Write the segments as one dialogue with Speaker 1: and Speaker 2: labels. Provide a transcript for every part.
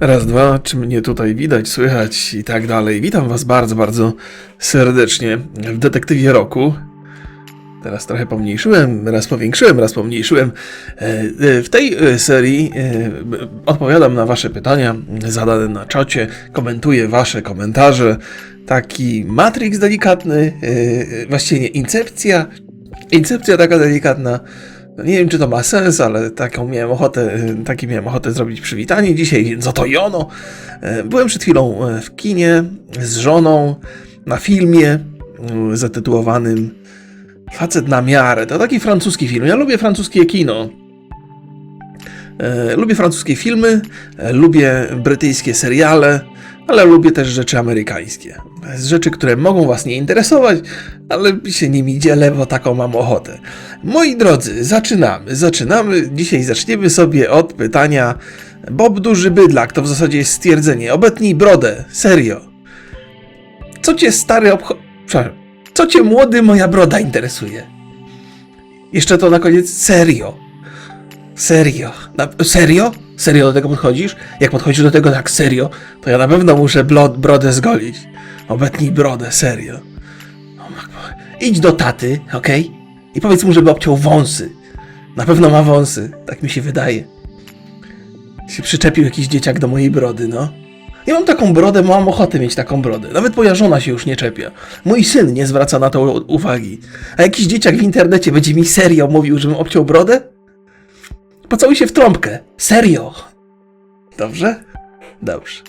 Speaker 1: Raz, dwa, czy mnie tutaj widać, słychać i tak dalej. Witam Was bardzo, bardzo serdecznie w Detektywie Roku. Teraz trochę pomniejszyłem, raz powiększyłem, raz pomniejszyłem. E, e, W tej e, serii odpowiadam na Wasze pytania zadane na czacie, komentuję Wasze komentarze. Taki Matrix delikatny, właściwie nie, Incepcja, Incepcja taka delikatna. No nie wiem, czy to ma sens, ale taką miałem ochotę, takie miałem ochotę zrobić przywitanie dzisiaj, więc oto Jono. E, Byłem przed chwilą e, w kinie z żoną na filmie zatytułowanym Facet na miarę. To taki francuski film. Ja lubię francuskie kino. Lubię francuskie filmy, lubię brytyjskie seriale, ale lubię też rzeczy amerykańskie. Z rzeczy, które mogą Was nie interesować, ale się nimi dzielę, bo taką mam ochotę. Moi drodzy, zaczynamy. Zaczynamy. Dzisiaj zaczniemy sobie od pytania Bob Duży Bydlak, to w zasadzie jest stwierdzenie. Obetnij brodę, serio. Co cię stary obcho... Przepraszam. Co cię młody moja broda interesuje? Jeszcze to na koniec, serio. Serio. Na, serio? Serio do tego podchodzisz? Jak podchodzisz do tego tak serio, to ja na pewno muszę blo, brodę zgolić. Obetnij brodę, serio. Idź do taty, okej? I powiedz mu, żeby obciął wąsy. Na pewno ma wąsy, tak mi się wydaje. Się przyczepił jakiś dzieciak do mojej brody, no. Ja mam taką brodę, mam ochotę mieć taką brodę. Nawet moja żona się już nie czepia. Mój syn nie zwraca na to uwagi. A jakiś dzieciak w internecie będzie mi serio mówił, żebym obciął brodę? Pocałuj się w trąbkę. Serio. Dobrze? Dobrze.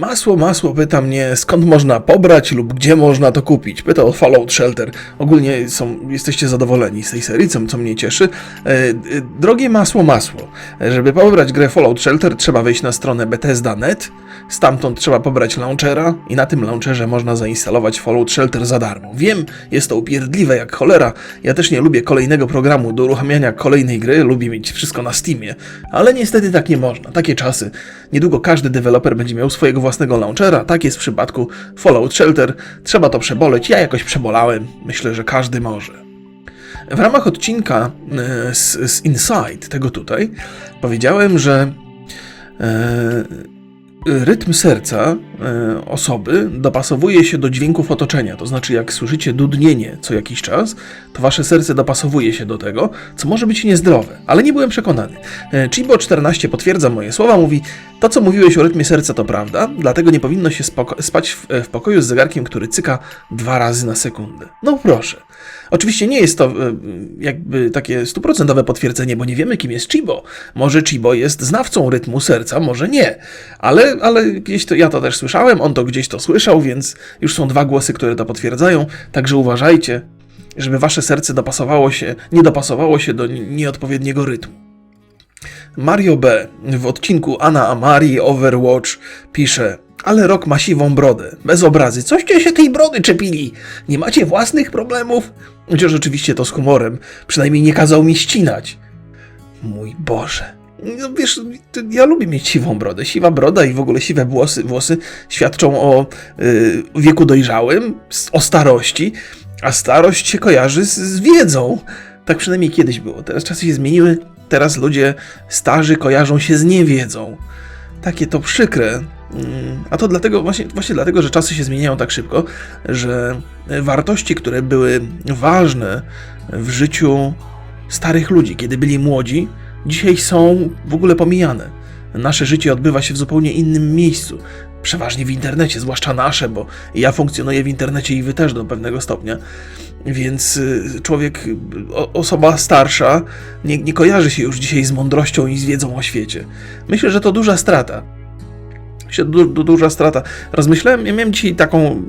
Speaker 1: Masło, masło pyta mnie, skąd można pobrać lub gdzie można to kupić. Pyta o Fallout Shelter. Ogólnie są, jesteście zadowoleni z tej serii, co, co mnie cieszy. E, e, drogie masło, masło. E, Żeby pobrać grę Fallout Shelter, trzeba wejść na stronę Bethesda.net. Stamtąd trzeba pobrać launchera i na tym launcherze można zainstalować Fallout Shelter za darmo. Wiem, jest to upierdliwe jak cholera. Ja też nie lubię kolejnego programu do uruchamiania kolejnej gry, lubię mieć wszystko na Steamie. Ale niestety tak nie można. Takie czasy. Niedługo każdy deweloper będzie miał swojego własnego launchera. Tak jest w przypadku Fallout Shelter. Trzeba to przeboleć. Ja jakoś przebolałem. Myślę, że każdy może. W ramach odcinka e, z, z Inside, tego tutaj, powiedziałem, że e, rytm serca e, osoby dopasowuje się do dźwięków otoczenia. To znaczy, jak słyszycie dudnienie co jakiś czas, to wasze serce dopasowuje się do tego, co może być niezdrowe. Ale nie byłem przekonany. E, Chibo14 potwierdza moje słowa, mówi: To, co mówiłeś o rytmie serca, to prawda, dlatego nie powinno się spać w, w pokoju z zegarkiem, który cyka dwa razy na sekundę. No proszę. Oczywiście nie jest to e, jakby takie stuprocentowe potwierdzenie, bo nie wiemy, kim jest Chibo. Może Chibo jest znawcą rytmu serca, może nie. Ale, ale gdzieś to, ja to też słyszałem, on to gdzieś to słyszał, więc już są dwa głosy, które to potwierdzają. Także uważajcie, żeby wasze serce dopasowało się, nie dopasowało się do nieodpowiedniego rytmu. Mario B. w odcinku Anna Amari Overwatch pisze ale rok ma siwą brodę, bez obrazy. Coście się tej brody czepili? Nie macie własnych problemów? Chociaż oczywiście to z humorem. Przynajmniej nie kazał mi ścinać. Mój Boże. No wiesz, ja lubię mieć siwą brodę. Siwa broda i w ogóle siwe włosy, włosy świadczą o y, wieku dojrzałym, o starości, a starość się kojarzy z, z wiedzą. Tak przynajmniej kiedyś było. Teraz czasy się zmieniły. Teraz ludzie starzy kojarzą się z niewiedzą. Takie to przykre. A to dlatego, właśnie, właśnie dlatego, że czasy się zmieniają tak szybko, że wartości, które były ważne w życiu starych ludzi, kiedy byli młodzi, dzisiaj są w ogóle pomijane. Nasze życie odbywa się w zupełnie innym miejscu. Przeważnie w internecie, zwłaszcza nasze, bo ja funkcjonuję w internecie i wy też do pewnego stopnia. Więc y, człowiek, osoba starsza, nie, nie kojarzy się już dzisiaj z mądrością i z wiedzą o świecie. Myślę, że to duża strata. Myślę, du, du, duża strata. Rozmyślałem, ja miałem dzisiaj taką,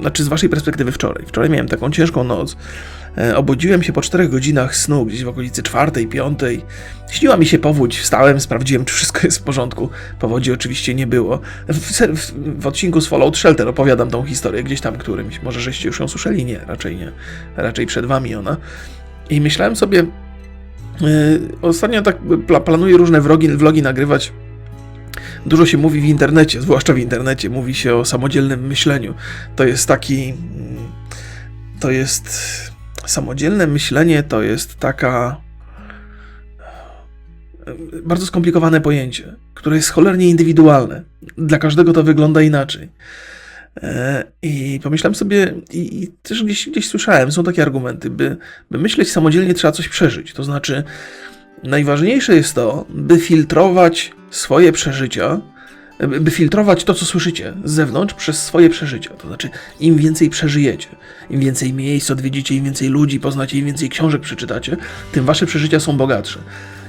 Speaker 1: znaczy z waszej perspektywy wczoraj. Wczoraj miałem taką ciężką noc. E, obudziłem się po czterech godzinach snu, gdzieś w okolicy czwartej, piątej. Śniła mi się powódź, wstałem, sprawdziłem, czy wszystko jest w porządku. Powodzi oczywiście nie było. W, w, w odcinku z Fallout Shelter opowiadam tą historię gdzieś tam którymś. Może żeście już ją słyszeli? Nie, raczej nie. Raczej przed wami ona. I myślałem sobie, yy, ostatnio tak pla, planuję różne vlogi, vlogi nagrywać. Dużo się mówi w internecie, zwłaszcza w internecie, mówi się o samodzielnym myśleniu. To jest taki. mm, To jest. Samodzielne myślenie to jest taka bardzo skomplikowane pojęcie, które jest cholernie indywidualne. Dla każdego to wygląda inaczej. E, I pomyślałem sobie, i, i też gdzieś, gdzieś słyszałem, są takie argumenty, by, by myśleć samodzielnie trzeba coś przeżyć. To znaczy, najważniejsze jest to, by filtrować swoje przeżycia, by filtrować to, co słyszycie z zewnątrz przez swoje przeżycia. To znaczy, im więcej przeżyjecie, im więcej miejsc odwiedzicie, im więcej ludzi poznacie, im więcej książek przeczytacie, tym wasze przeżycia są bogatsze.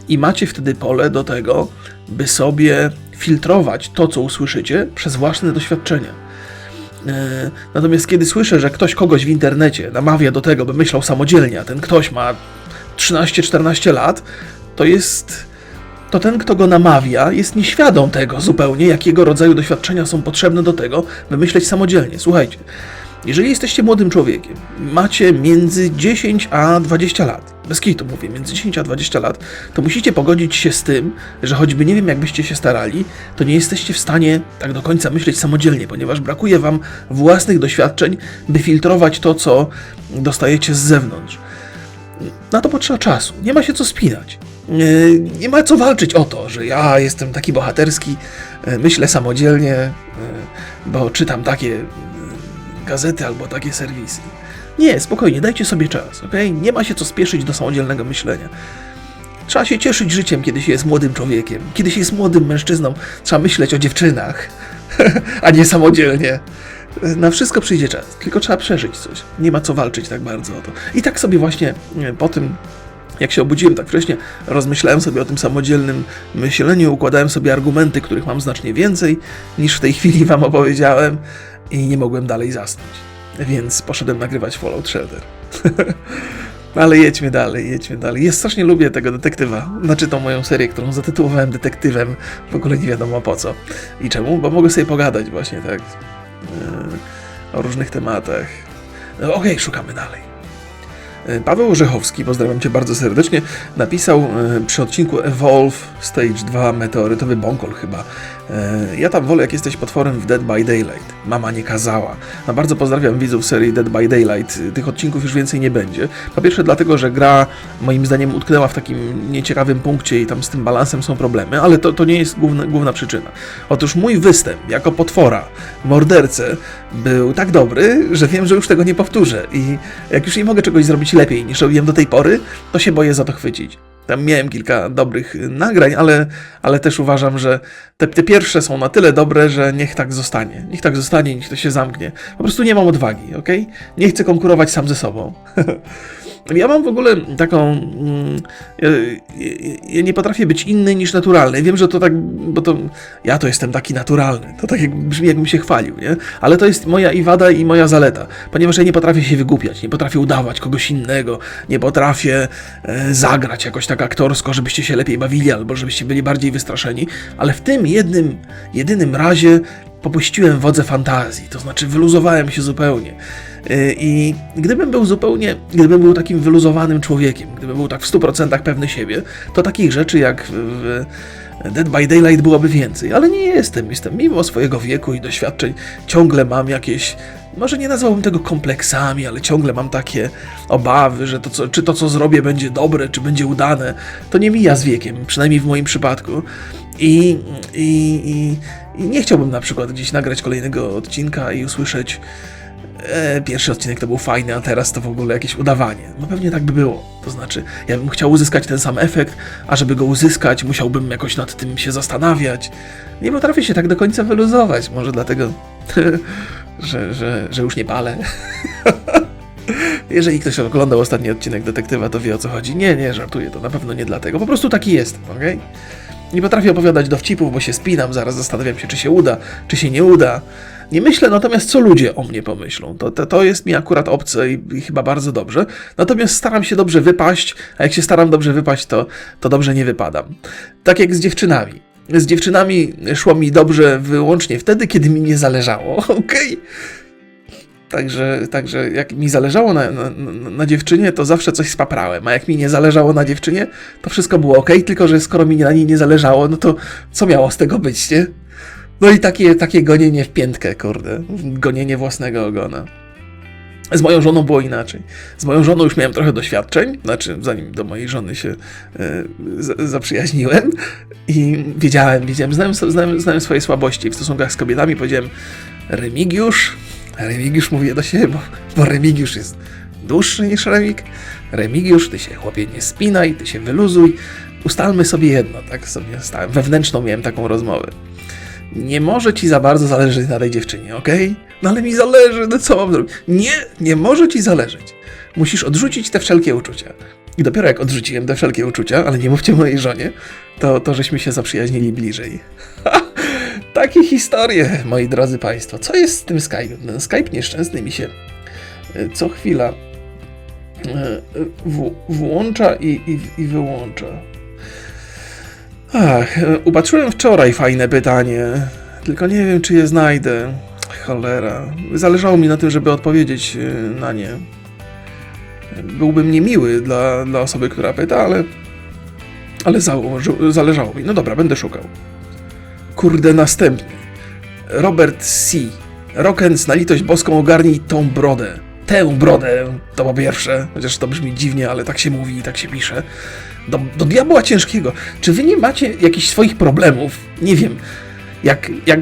Speaker 1: I macie wtedy pole do tego, by sobie filtrować to, co usłyszycie przez własne doświadczenia. E, Natomiast kiedy słyszę, że ktoś kogoś w internecie namawia do tego, by myślał samodzielnie, a ten ktoś ma 13-14 lat, to jest. To ten, kto go namawia, jest nieświadom tego zupełnie, jakiego rodzaju doświadczenia są potrzebne do tego, by myśleć samodzielnie. Słuchajcie, jeżeli jesteście młodym człowiekiem, macie między 10 a 20 lat, bez kitu mówię, między 10 a 20 lat, to musicie pogodzić się z tym, że choćby nie wiem, jakbyście się starali, to nie jesteście w stanie tak do końca myśleć samodzielnie, ponieważ brakuje wam własnych doświadczeń, by filtrować to, co dostajecie z zewnątrz. Na to potrzeba czasu. Nie ma się co spinać. Nie, nie ma co walczyć o to, że ja jestem taki bohaterski, e, myślę samodzielnie, e, bo czytam takie gazety albo takie serwisy. Nie, spokojnie, dajcie sobie czas, ok? Nie ma się co spieszyć do samodzielnego myślenia. Trzeba się cieszyć życiem, kiedy się jest młodym człowiekiem. Kiedy się jest młodym mężczyzną, trzeba myśleć o dziewczynach, a nie samodzielnie. Na wszystko przyjdzie czas, tylko trzeba przeżyć coś. Nie ma co walczyć tak bardzo o to. I tak sobie właśnie po tym, jak się obudziłem tak wcześnie, rozmyślałem sobie o tym samodzielnym myśleniu, układałem sobie argumenty, których mam znacznie więcej niż w tej chwili wam opowiedziałem i nie mogłem dalej zasnąć. Więc poszedłem nagrywać Fallout Shelter. Ale jedźmy dalej, jedźmy dalej. Ja strasznie lubię tego detektywa. Znaczy tą moją serię, którą zatytułowałem detektywem. W ogóle nie wiadomo po co i czemu, bo mogę sobie pogadać właśnie tak e, o różnych tematach. No, Okej, szukamy dalej. E, Paweł Orzechowski, pozdrawiam Cię bardzo serdecznie, napisał e, przy odcinku Evolve Stage 2 Meteorytowy Bąkol chyba. E, Ja tam wolę, jak jesteś potworem w Dead by Daylight. Mama nie kazała. No bardzo pozdrawiam widzów serii Dead by Daylight. Tych odcinków już więcej nie będzie. Po pierwsze dlatego, że gra moim zdaniem utknęła w takim nieciekawym punkcie i tam z tym balansem są problemy, ale to, to nie jest główna, główna przyczyna. Otóż mój występ jako potwora, mordercę, był tak dobry, że wiem, że już tego nie powtórzę i jak już nie mogę czegoś zrobić lepiej niż robiłem do tej pory, to się boję za to chwycić. Tam miałem kilka dobrych nagrań, ale, ale też uważam, że te, te pierwsze są na tyle dobre, że niech tak zostanie. Niech tak zostanie, niech to się zamknie. Po prostu nie mam odwagi, ok? Nie chcę konkurować sam ze sobą. Ja mam w ogóle taką. mm, Ja, nie potrafię być inny niż naturalny. Wiem, że to tak. Bo to. Ja to jestem taki naturalny. To tak jak brzmi, jakbym się chwalił, nie? Ale to jest moja i wada, i moja zaleta. Ponieważ ja nie potrafię się wygłupiać, nie potrafię udawać kogoś innego, nie potrafię e, zagrać jakoś tak aktorsko, żebyście się lepiej bawili, albo żebyście byli bardziej wystraszeni. Ale w tym jednym, jedynym razie popuściłem wodze fantazji, to znaczy wyluzowałem się zupełnie. Yy, I gdybym był zupełnie, gdybym był takim wyluzowanym człowiekiem, gdybym był tak w 100% pewny siebie, to takich rzeczy jak w Dead by Daylight byłoby więcej, ale nie jestem. Jestem mimo swojego wieku i doświadczeń, ciągle mam jakieś, może nie nazwałbym tego kompleksami, ale ciągle mam takie obawy, że to, co, czy to, co zrobię, będzie dobre, czy będzie udane. To nie mija z wiekiem, przynajmniej w moim przypadku. I, i, i, i nie chciałbym na przykład gdzieś nagrać kolejnego odcinka i usłyszeć e, pierwszy odcinek to był fajny, a teraz to w ogóle jakieś udawanie. No pewnie tak by było. To znaczy, ja bym chciał uzyskać ten sam efekt, a żeby go uzyskać, musiałbym jakoś nad tym się zastanawiać. Nie potrafię się tak do końca wyluzować. Może dlatego, że, że, że już nie palę. Jeżeli ktoś oglądał ostatni odcinek Detektywa, to wie o co chodzi. Nie, nie, żartuję, to na pewno nie dlatego. Po prostu taki jestem, okej? Nie potrafię opowiadać dowcipów, bo się spinam, zaraz zastanawiam się, czy się uda, czy się nie uda. Nie myślę natomiast, co ludzie o mnie pomyślą. To, to, to jest mi akurat obce i, i chyba bardzo dobrze. Natomiast staram się dobrze wypaść, a jak się staram dobrze wypaść, to, to dobrze nie wypadam. Tak jak z dziewczynami. Z dziewczynami szło mi dobrze wyłącznie wtedy, kiedy mi nie zależało, okej? Także, także jak mi zależało na, na- na dziewczynie, to zawsze coś spaprałem, a jak mi nie zależało na dziewczynie, to wszystko było ok, tylko że skoro mi na niej nie zależało, no to co miało z tego być, nie? No i takie, takie gonienie w piętkę, kurde. Gonienie własnego ogona. Z moją żoną było inaczej. Z moją żoną już miałem trochę doświadczeń, znaczy zanim do mojej żony się z, zaprzyjaźniłem i wiedziałem, wiedziałem, znałem, znałem, znałem swoje słabości w stosunkach z kobietami, powiedziałem Remigiusz, Remigiusz mówię do siebie, bo, bo Remigiusz jest dłuższy niż Remig. Remigiusz, ty się chłopie nie spinaj, ty się wyluzuj, ustalmy sobie jedno, tak sobie stałem, wewnętrzną miałem taką rozmowę. Nie może ci za bardzo zależeć na tej dziewczynie, okej? No ale mi zależy, no co mam zrobić? Nie, nie może ci zależeć. Musisz odrzucić te wszelkie uczucia. I dopiero jak odrzuciłem te wszelkie uczucia, ale nie mówcie mojej żonie, to, to żeśmy się zaprzyjaźnili bliżej. Takie historie, moi drodzy Państwo. Co jest z tym Skype'em? Ten Skype nieszczęsny mi się e, co chwila e, w, włącza i, i, i wyłącza. Ach, e, upatrzyłem wczoraj fajne pytanie, tylko nie wiem, czy je znajdę. Cholera. Zależało mi na tym, żeby odpowiedzieć e, na nie. Byłbym niemiły dla, dla osoby, która pyta, ale. Ale zależało mi. No dobra, będę szukał. Kurde, następny. Robert C. Rockens, na litość boską ogarnij tą brodę. Tę brodę, to po pierwsze, chociaż to brzmi dziwnie, ale tak się mówi i tak się pisze. Do, do diabła ciężkiego. Czy wy nie macie jakichś swoich problemów? Nie wiem. Jak, jak...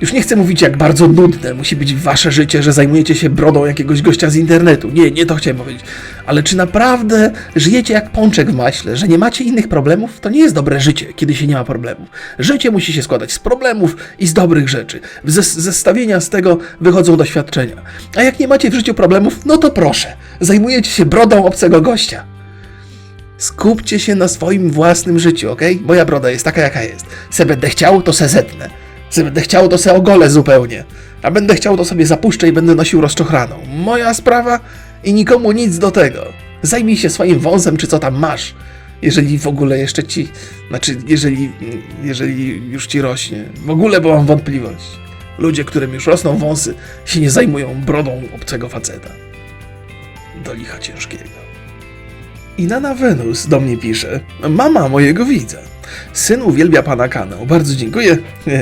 Speaker 1: Już nie chcę mówić, jak bardzo nudne musi być wasze życie, że zajmujecie się brodą jakiegoś gościa z internetu. Nie, nie to chciałem powiedzieć. Ale czy naprawdę żyjecie jak pączek w maśle, że nie macie innych problemów? To nie jest dobre życie, kiedy się nie ma problemów. Życie musi się składać z problemów i z dobrych rzeczy. Ze zestawienia z tego wychodzą doświadczenia. A jak nie macie w życiu problemów, no to proszę, zajmujecie się brodą obcego gościa. Skupcie się na swoim własnym życiu, ok? Moja broda jest taka, jaka jest. Se będę chciał, to se zetnę. Będę chciał, to se ogolę zupełnie. A będę chciał, to sobie zapuszczę i będę nosił rozczochraną. Moja sprawa i nikomu nic do tego. Zajmij się swoim wąsem, czy co tam masz. Jeżeli w ogóle jeszcze ci... Znaczy, jeżeli... Jeżeli już ci rośnie. W ogóle, bo mam wątpliwość. Ludzie, którym już rosną wąsy, się nie zajmują brodą obcego faceta. Do licha ciężkiego. Inana Wenus do mnie pisze. Mama mojego widza. Syn uwielbia pana kanał. Bardzo dziękuję.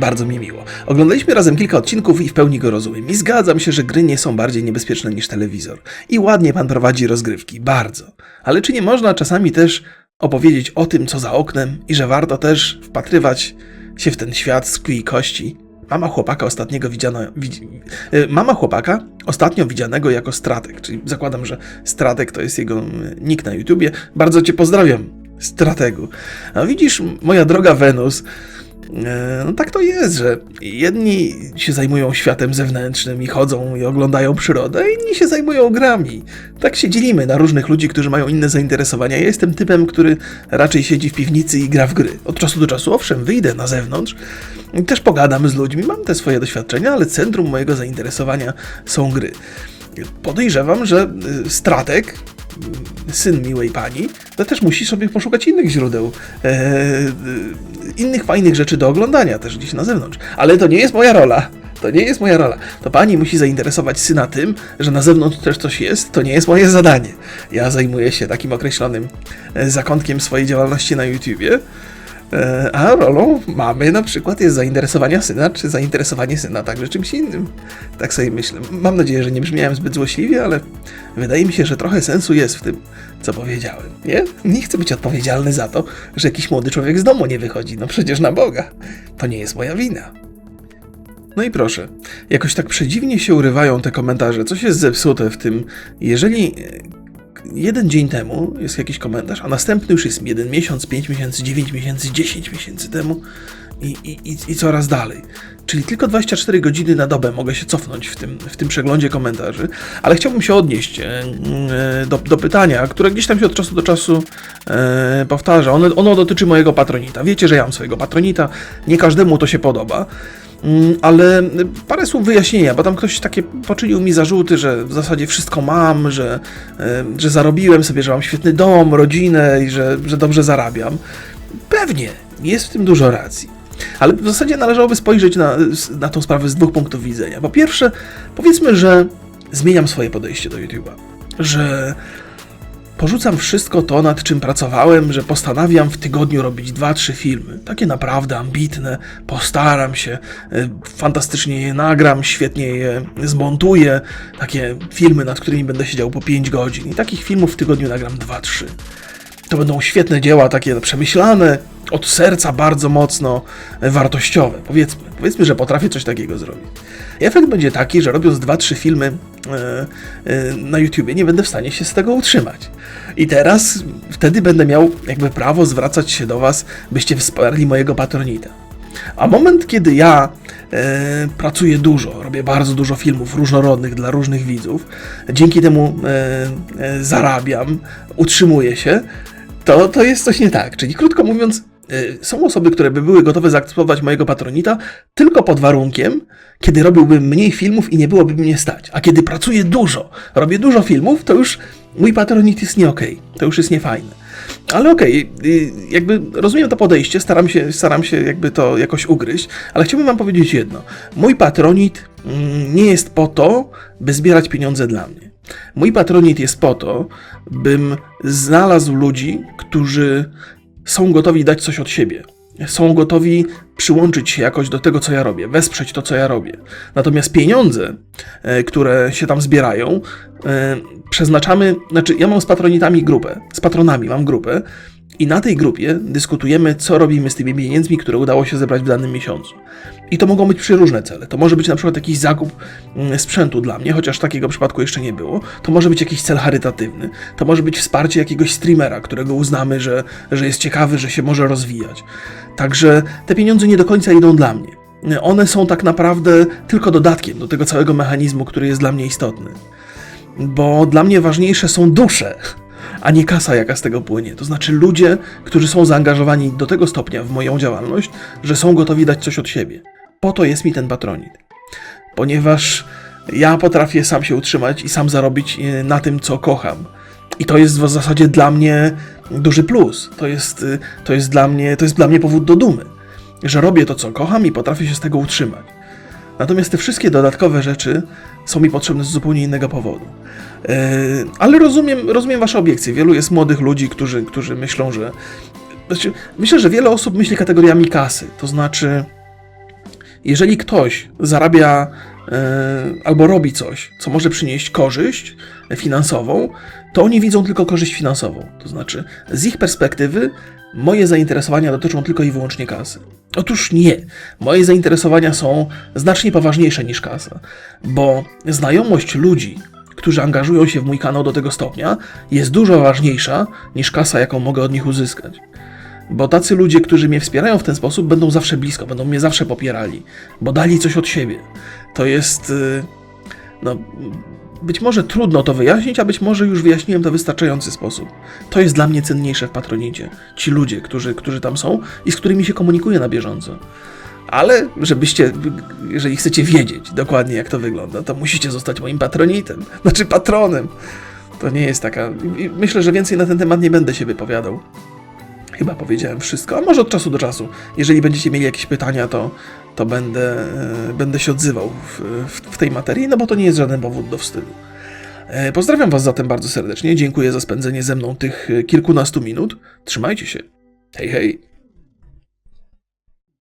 Speaker 1: Bardzo mi miło. Oglądaliśmy razem kilka odcinków i w pełni go rozumiem. I zgadzam się, że gry nie są bardziej niebezpieczne niż telewizor. I ładnie pan prowadzi rozgrywki. Bardzo. Ale czy nie można czasami też opowiedzieć o tym, co za oknem i że warto też wpatrywać się w ten świat z i kości? Mama chłopaka ostatniego widziano, widzi, y, mama chłopaka ostatnio widzianego jako stratek, czyli zakładam, że stratek to jest jego y, nick na YouTubie. Bardzo cię pozdrawiam, strategu. A widzisz, moja droga Wenus, e, no tak to jest, że jedni się zajmują światem zewnętrznym i chodzą i oglądają przyrodę, inni się zajmują grami. Tak się dzielimy na różnych ludzi, którzy mają inne zainteresowania. Ja jestem typem, który raczej siedzi w piwnicy i gra w gry. Od czasu do czasu, owszem, wyjdę na zewnątrz, też pogadam z ludźmi, mam te swoje doświadczenia, ale centrum mojego zainteresowania są gry. Podejrzewam, że y, Stratek, syn miłej pani, to też musi sobie poszukać innych źródeł, e, y, innych fajnych rzeczy do oglądania też gdzieś na zewnątrz. Ale to nie jest moja rola. To nie jest moja rola. To pani musi zainteresować syna tym, że na zewnątrz też coś jest. To nie jest moje zadanie. Ja zajmuję się takim określonym e, zakątkiem swojej działalności na YouTubie. E, A rolą mamy na przykład jest zainteresowanie syna, czy zainteresowanie syna także czymś innym. Tak sobie myślę. Mam nadzieję, że nie brzmiałem zbyt złośliwie, ale wydaje mi się, że trochę sensu jest w tym, co powiedziałem. Nie? Nie chcę być odpowiedzialny za to, że jakiś młody człowiek z domu nie wychodzi. No przecież na Boga. To nie jest moja wina. No i proszę, jakoś tak przedziwnie się urywają te komentarze. Coś jest zepsute w tym, jeżeli jeden dzień temu jest jakiś komentarz, a następny już jest jeden miesiąc, pięć miesięcy, dziewięć miesięcy, dziesięć miesięcy temu i, i, i, coraz dalej. Czyli tylko 24 godziny na dobę mogę się cofnąć w tym, w tym przeglądzie komentarzy, ale chciałbym się odnieść e, do, do pytania, które gdzieś tam się od czasu do czasu e, powtarza. Ono, ono dotyczy mojego patronita. Wiecie, że ja mam swojego patronita, nie każdemu to się podoba. Mm, Ale parę słów wyjaśnienia, bo tam ktoś takie poczynił mi zarzuty, że w zasadzie wszystko mam, że, e, że zarobiłem sobie, że mam świetny dom, rodzinę i że, że dobrze zarabiam. Pewnie, jest w tym dużo racji. Ale w zasadzie należałoby spojrzeć na, na tą sprawę z dwóch punktów widzenia. Po pierwsze, powiedzmy, że zmieniam swoje podejście do YouTube'a. Że porzucam wszystko to, nad czym pracowałem, że postanawiam w tygodniu robić dwa, trzy filmy. Takie naprawdę ambitne, postaram się, y, fantastycznie je nagram, świetnie je zmontuję. Takie filmy, nad którymi będę siedział po 5 godzin. I takich filmów w tygodniu nagram dwa, trzy. To będą świetne dzieła, takie przemyślane, od serca bardzo mocno wartościowe. Powiedzmy, powiedzmy, że potrafię coś takiego zrobić. Efekt będzie taki, że robiąc dwa, trzy filmy e, e, na YouTubie, nie będę w stanie się z tego utrzymać. I teraz wtedy będę miał jakby prawo zwracać się do Was, byście wsparli mojego patronita. A moment, kiedy ja e, pracuję dużo, robię bardzo dużo filmów różnorodnych dla różnych widzów, dzięki temu e, e, zarabiam, utrzymuję się, to, to jest coś nie tak. Czyli krótko mówiąc, e, są osoby, które by były gotowe zaakceptować mojego patronita tylko pod warunkiem, kiedy robiłbym mniej filmów i nie byłoby mnie stać. A kiedy pracuję dużo, robię dużo filmów, to już mój patronit jest nie okej. To już jest niefajne. Ale okej, y, jakby rozumiem to podejście, staram się, staram się jakby to jakoś ugryźć, ale chciałbym wam powiedzieć jedno. Mój patronit mm, nie jest po to, by zbierać pieniądze dla mnie. Mój patronit jest po to, bym znalazł ludzi, którzy są gotowi dać coś od siebie. Są gotowi przyłączyć się jakoś do tego, co ja robię, wesprzeć to, co ja robię. Natomiast pieniądze, e, które się tam zbierają, e, przeznaczamy, znaczy ja mam z patronitami grupę, z patronami mam grupę i na tej grupie dyskutujemy, co robimy z tymi pieniędzmi, które udało się zebrać w danym miesiącu. I to mogą być przeróżne cele. To może być na przykład jakiś zakup mm, sprzętu dla mnie, chociaż takiego przypadku jeszcze nie było. To może być jakiś cel charytatywny. To może być wsparcie jakiegoś streamera, którego uznamy, że, że jest ciekawy, że się może rozwijać. Także te pieniądze nie do końca idą dla mnie. One są tak naprawdę tylko dodatkiem do tego całego mechanizmu, który jest dla mnie istotny. Bo dla mnie ważniejsze są dusze, a nie kasa, jaka z tego płynie. To znaczy ludzie, którzy są zaangażowani do tego stopnia w moją działalność, że są gotowi dać coś od siebie. Po to jest mi ten patronit. Ponieważ ja potrafię sam się utrzymać i sam zarobić e, na tym, co kocham. I to jest w zasadzie dla mnie duży plus. To jest, y, to jest, dla, mnie, to jest dla mnie powód do dumy, że robię to, co kocham i potrafię się z tego utrzymać. Natomiast te wszystkie dodatkowe rzeczy są mi potrzebne z zupełnie innego powodu. Yy, ale rozumiem, rozumiem Wasze obiekcje. Wielu jest młodych ludzi, którzy, którzy myślą, że. Znaczy, myślę, że wiele osób myśli kategoriami kasy. To znaczy, jeżeli ktoś zarabia e, albo robi coś, co może przynieść korzyść finansową, to oni widzą tylko korzyść finansową. To znaczy, z ich perspektywy, moje zainteresowania dotyczą tylko i wyłącznie kasy. Otóż nie. Moje zainteresowania są znacznie poważniejsze niż kasa, bo znajomość ludzi, którzy angażują się w mój kanał do tego stopnia, jest dużo ważniejsza niż kasa, jaką mogę od nich uzyskać. Bo tacy ludzie, którzy mnie wspierają w ten sposób, będą zawsze blisko, będą mnie zawsze popierali, bo dali coś od siebie. To jest. y, No, być może trudno to wyjaśnić, a być może już wyjaśniłem to w wystarczający sposób. To jest dla mnie cenniejsze w patronicie. Ci ludzie, którzy, którzy tam są i z którymi się komunikuję na bieżąco. Ale żebyście, jeżeli chcecie wiedzieć dokładnie jak to wygląda, to musicie zostać moim patronitem, znaczy patronem. To nie jest taka. Myślę, że więcej na ten temat nie będę się wypowiadał. Chyba powiedziałem wszystko, a może od czasu do czasu. Jeżeli będziecie mieli jakieś pytania, to, to będę, e, będę się odzywał w, w, w tej materii, no bo to nie jest żaden powód do wstydu. E, Pozdrawiam Was zatem bardzo serdecznie. Dziękuję za spędzenie ze mną tych kilkunastu minut. Trzymajcie się. Hej, hej.